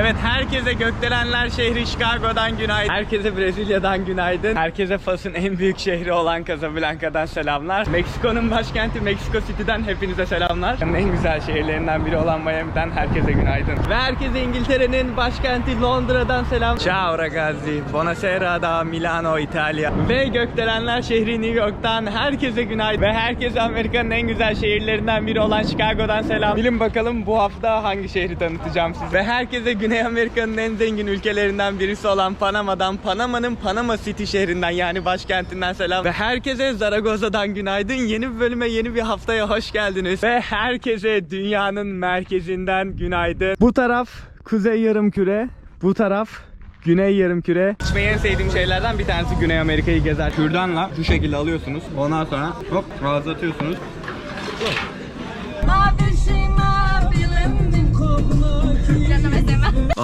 Evet herkese Gökdelenler şehri Chicago'dan günaydın. Herkese Brezilya'dan günaydın. Herkese Fas'ın en büyük şehri olan Casablanca'dan selamlar. Meksiko'nun başkenti Mexico City'den hepinize selamlar. En güzel şehirlerinden biri olan Miami'den herkese günaydın. Ve herkese İngiltere'nin başkenti Londra'dan selam. Ciao ragazzi. Buonasera da Milano, İtalya. Ve Gökdelenler şehri New York'tan herkese günaydın. Ve herkese Amerika'nın en güzel şehirlerinden biri olan Chicago'dan selam. Bilin bakalım bu hafta hangi şehri tanıtacağım size. Ve herkese Güney Amerika'nın en zengin ülkelerinden birisi olan Panama'dan, Panama'nın Panama City şehrinden yani başkentinden selam. Ve herkese Zaragoza'dan günaydın. Yeni bir bölüme, yeni bir haftaya hoş geldiniz. Ve herkese dünyanın merkezinden günaydın. Bu taraf Kuzey Yarımküre, bu taraf Güney Yarımküre. İçmeyi en sevdiğim şeylerden bir tanesi Güney Amerika'yı gezer. Kürdanla şu şekilde alıyorsunuz. Ondan sonra hop ağza atıyorsunuz.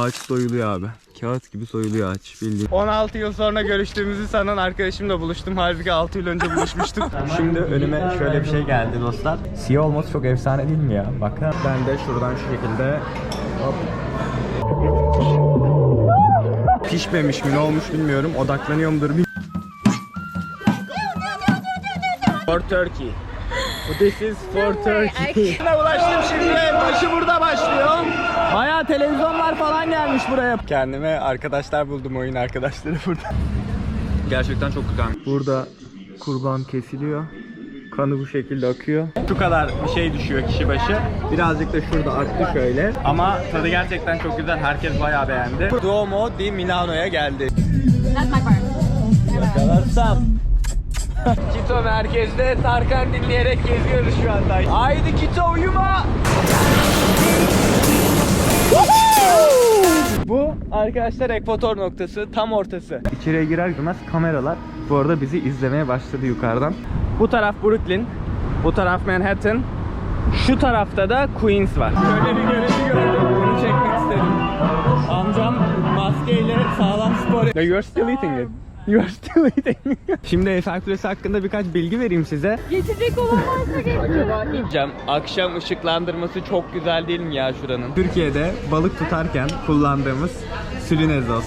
Ağaç soyuluyor abi. Kağıt gibi soyuluyor ağaç bildiğin. 16 yıl sonra görüştüğümüzü sanan arkadaşımla buluştum. Halbuki 6 yıl önce buluşmuştuk. Şimdi önüme şöyle bir şey geldi dostlar. Siyah olması çok efsane değil mi ya? Bakın ben de şuradan şu şekilde hop. Pişmemiş mi ne olmuş bilmiyorum. Odaklanıyor mudur bilmiyorum. For Turkey. This is for Turkey. Ulaştım şimdi. Başı burada başlıyor. Bayağı televizyonlar falan gelmiş buraya. Kendime arkadaşlar buldum oyun arkadaşları burada. Gerçekten çok güzel. Burada kurban kesiliyor. Kanı bu şekilde akıyor. Şu kadar bir şey düşüyor kişi başı. Birazcık da şurada aktı şöyle. Ama tadı gerçekten çok güzel. Herkes bayağı beğendi. Duomo di Milano'ya geldi. Yakalarsam. Kito merkezde Tarkan dinleyerek geziyoruz şu anda. Haydi Kito uyuma. Arkadaşlar ekvator noktası tam ortası. İçeriye girer girmez kameralar bu arada bizi izlemeye başladı yukarıdan. Bu taraf Brooklyn, bu taraf Manhattan. Şu tarafta da Queens var. Şöyle bir görüntü gördüm. Bunu çekmek istedim. Amcam maskeyle sağlam spor. No, you're still eating it. You're still eating. Şimdi Eiffel Kulesi hakkında birkaç bilgi vereyim size. Geçecek olan varsa geçsin. Cem, akşam ışıklandırması çok güzel değil mi ya şuranın? Türkiye'de balık tutarken kullandığımız sülün egzozu.